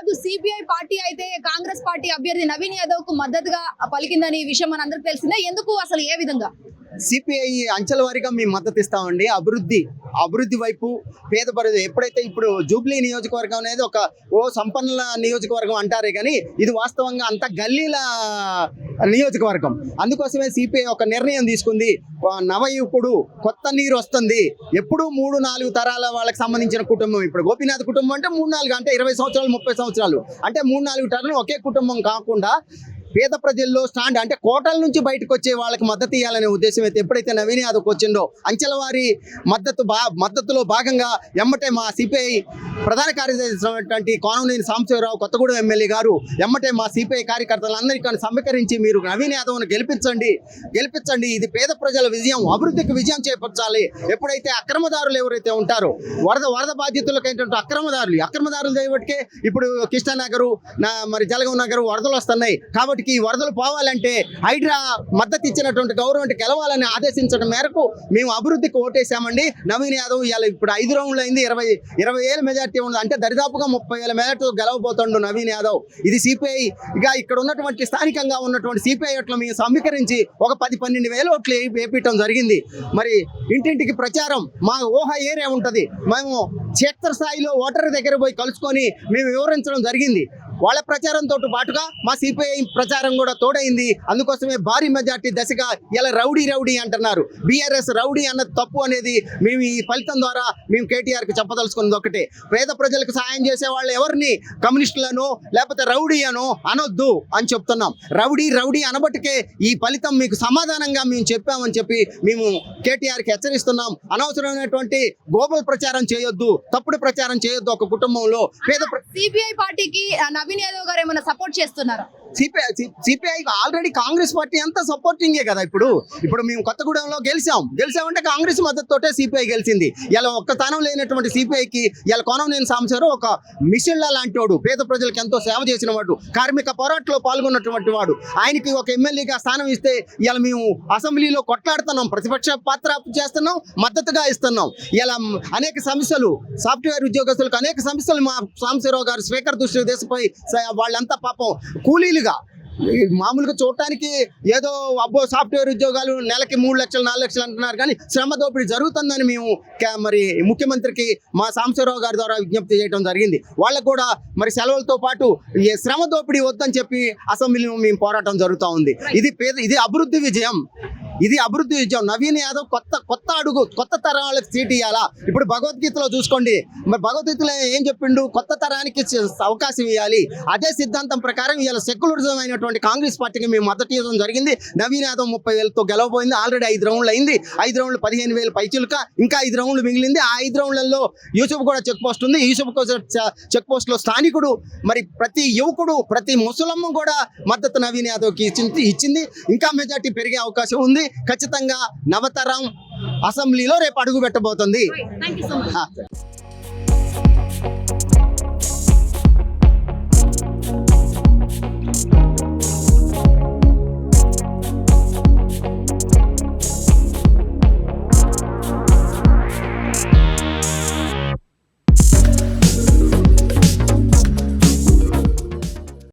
రోజు CPI party అయితే Congress party అభ్యర్థి నవీన్ యాదవ్కు మద్దతుగా పలికిందని విషయం మనందరికి తెలిసిందే. ఎందుకు? అసలు ఏ విధంగా? సిపిఐ అంచెల వారీగా మేము మద్దతు ఇస్తామండి. అభివృద్ధి అభివృద్ధి వైపు పేద పరిధి ఎప్పుడైతే ఇప్పుడు జూబ్లీ నియోజకవర్గం అనేది ఒక ఓ సంపన్నుల నియోజకవర్గం అంటారే కానీ ఇది వాస్తవంగా అంత గల్లీల నియోజకవర్గం. అందుకోసమే సిపిఐ ఒక నిర్ణయం తీసుకుంది. ఆ కొత్త నీరు వస్తుంది. ఎప్పుడు మూడు నాలుగు తరాల వాళ్ళకి సంబంధించిన కుటుంబం. ఇప్పుడు గోపీనాథ్ కుటుంబం అంటే మూడు నాలుగు అంటే ఇరవై సంవత్సరాలు ముప్పై సంవత్సరాలు. అంటే మూడు నాలుగు తరాలు ఒకే కుటుంబం కాకుండా పేద ప్రజల్లో స్టాండ్ అంటే కోటల నుంచి బయటకు వచ్చే వాళ్ళకి మద్దతు ఇవ్వాలనే ఉద్దేశం అయితే ఎప్పుడైతే నవీన్ యాదవ్ వచ్చిందో అంచెల వారి మద్దతు బా మద్దతులో భాగంగా ఎమ్మటే మా సిపిఐ ప్రధాన కార్యదర్శి కోనంనేని సాంబశివరావు కొత్తగూడెం ఎమ్మెల్యే గారు ఎమ్మటే మా సిపిఐ కార్యకర్తలందరికీ సమీకరించి మీరు నవీన్ యాదవ్ను గెలిపించండి గెలిపించండి. ఇది పేద ప్రజల విజయం అభివృద్ధికి విజయం చేపట్టాలి ఎప్పుడైతే అక్రమదారులు ఎవరైతే ఉంటారో వరద వరద బాధితులకు ఏంటంటే అక్రమదారులు అక్రమదారులు చేయబట్టికే ఇప్పుడు కృష్ణానగరు నా మరి జలగం నగరు వరదలు వస్తున్నాయి. కాబట్టి ఈ వరదలు పోవాలంటే హైడ్రా మద్దతు ఇచ్చినటువంటి గవర్నమెంట్ గెలవాలని ఆదేశించడం మేరకు మేము అభివృద్ధికి ఓటేసామండి నవీన్ యాదవ్ ఇవాళ ఇప్పుడు ఐదు రౌండ్లు అయింది. ఇరవై ఇరవై ఏళ్ళ మెజార్టీ ఉంది. అంటే దరిదాపుగా ముప్పై వేల మెజార్టీతో గెలవబోతుండు నవీన్ యాదవ్. ఇది సిపిఐ ఇక ఇక్కడ ఉన్నటువంటి స్థానికంగా ఉన్నటువంటి సిపిఐ ఓట్లు మేము సమీకరించి ఒక పది పన్నెండు వేల ఓట్లు వేపించడం జరిగింది. మరి ఇంటింటికి ప్రచారం మా ఊహ ఏరియా ఉంటుంది. మేము క్షేత్రస్థాయిలో ఓటర్ దగ్గర పోయి కలుసుకొని మేము వివరించడం జరిగింది. వాళ్ళ ప్రచారంతో పాటుగా మా సిపిఐ ప్రచారం కూడా తోడైంది. అందుకోసమే భారీ మెజార్టీ దశగా ఇలా రౌడీ రౌడీ అంటున్నారు. బీఆర్ఎస్ రౌడీ అన్నది తప్పు అనేది మేము ఈ ఫలితం ద్వారా మేము కేటీఆర్కి చెప్పదలుచుకున్నది ఒకటే. పేద ప్రజలకు సాయం చేసే వాళ్ళు ఎవరిని? కమ్యూనిస్టులను లేకపోతే రౌడీ అను అనొద్దు అని చెప్తున్నాం. రౌడీ రౌడీ అనబట్టుకే ఈ ఫలితం మీకు సమాధానంగా మేము చెప్పామని చెప్పి మేము కేటీఆర్కి హెచ్చరిస్తున్నాం. అనవసరమైనటువంటి గోబల్ ప్రచారం చేయొద్దు తప్పుడు ప్రచారం చేయొద్దు ఒక కుటుంబంలో. పేద సిపిఐ పార్టీకి నవీన్ యాదవ్ గారు ఏమైనా సపోర్ట్ చేస్తున్నారా? CPI CPI already Congress party అంతా సపోర్టింగే కదా ఇప్పుడు. ఇప్పుడు మేము కొత్తగూడెంలో గెలిచాం. గెలిచామంటే కాంగ్రెస్ మద్దతుతోటే సిపిఐ గెలిచింది. ఇలా ఒక్క స్థానం లేనటువంటి సిపిఐకి ఇలా కోనంనేని సాంబశివరావు ఒక మిషన్ల లాంటి వాడు పేద ప్రజలకు ఎంతో సేవ చేసిన వాడు కార్మిక పోరాటంలో పాల్గొన్నటువంటి వాడు. ఆయనకి ఒక ఎమ్మెల్యేగా స్థానం ఇస్తే ఇలా మేము అసెంబ్లీలో కొట్లాడుతున్నాం ప్రతిపక్ష పాత్ర చేస్తున్నాం మద్దతుగా ఇస్తున్నాం. ఇలా అనేక సమస్యలు సాఫ్ట్వేర్ ఉద్యోగస్తులకు అనేక సమస్యలు మా సాంబశివరావు గారు స్పీకర్ దృష్టి దేశపై వాళ్ళంతా పాపం కూలీలు ఈ మామూలుగా చూడటానికి ఏదో అబ్బో సాఫ్ట్వేర్ ఉద్యోగాలు నెలకి మూడు లక్షలు నాలుగు లక్షలు అంటున్నారు కానీ శ్రమ దోపిడీ జరుగుతుందని మేము మరి ముఖ్యమంత్రికి మా సాంబశివరావు గారి ద్వారా విజ్ఞప్తి చేయడం జరిగింది. వాళ్ళకు కూడా మరి సెలవులతో పాటు ఈ శ్రమ దోపిడీ వద్దని చెప్పి అసెంబ్లీలో మేము పోరాటం జరుగుతూ ఉంది. ఇది పేద ఇది అభివృద్ధి విజయం. ఇది అభివృద్ధి విజయం. నవీన్ యాదవ్ కొత్త కొత్త అడుగు కొత్త తరం వాళ్ళకి సీట్ ఇవ్వాలా ఇప్పుడు భగవద్గీతలో చూసుకోండి. మరి భగవద్గీతలో ఏం చెప్పిండు? కొత్త తరానికి అవకాశం ఇవ్వాలి అదే సిద్ధాంతం ప్రకారం ఇవాళ సెక్యులరిజం అయినటువంటి కాంగ్రెస్ పార్టీకి మేము మద్దతు ఇవ్వడం జరిగింది. నవీన్ యాదవ్ ముప్పై వేలతో గెలవబోయింది. ఆల్రెడీ ఐదు రౌండ్లు అయింది. ఐదు రౌండ్లు పదిహేను వేలు పైచులుక. ఇంకా ఐదు రౌండ్లు మిగిలింది. ఆ ఐదు రౌండ్లలో యూసుఫ్ కూడా చెక్ పోస్ట్ ఉంది. యూసుఫ్ చెక్ పోస్ట్లో స్థానికుడు. మరి ప్రతి యువకుడు ప్రతి ముసలమ్మ కూడా మద్దతు నవీన్ యాదవ్కి ఇచ్చింది ఇచ్చింది. ఇంకా మెజార్టీ పెరిగే అవకాశం ఉంది. ఖచ్చితంగా నవతరం అసెంబ్లీలో రేపు అడుగు పెట్టబోతుంది.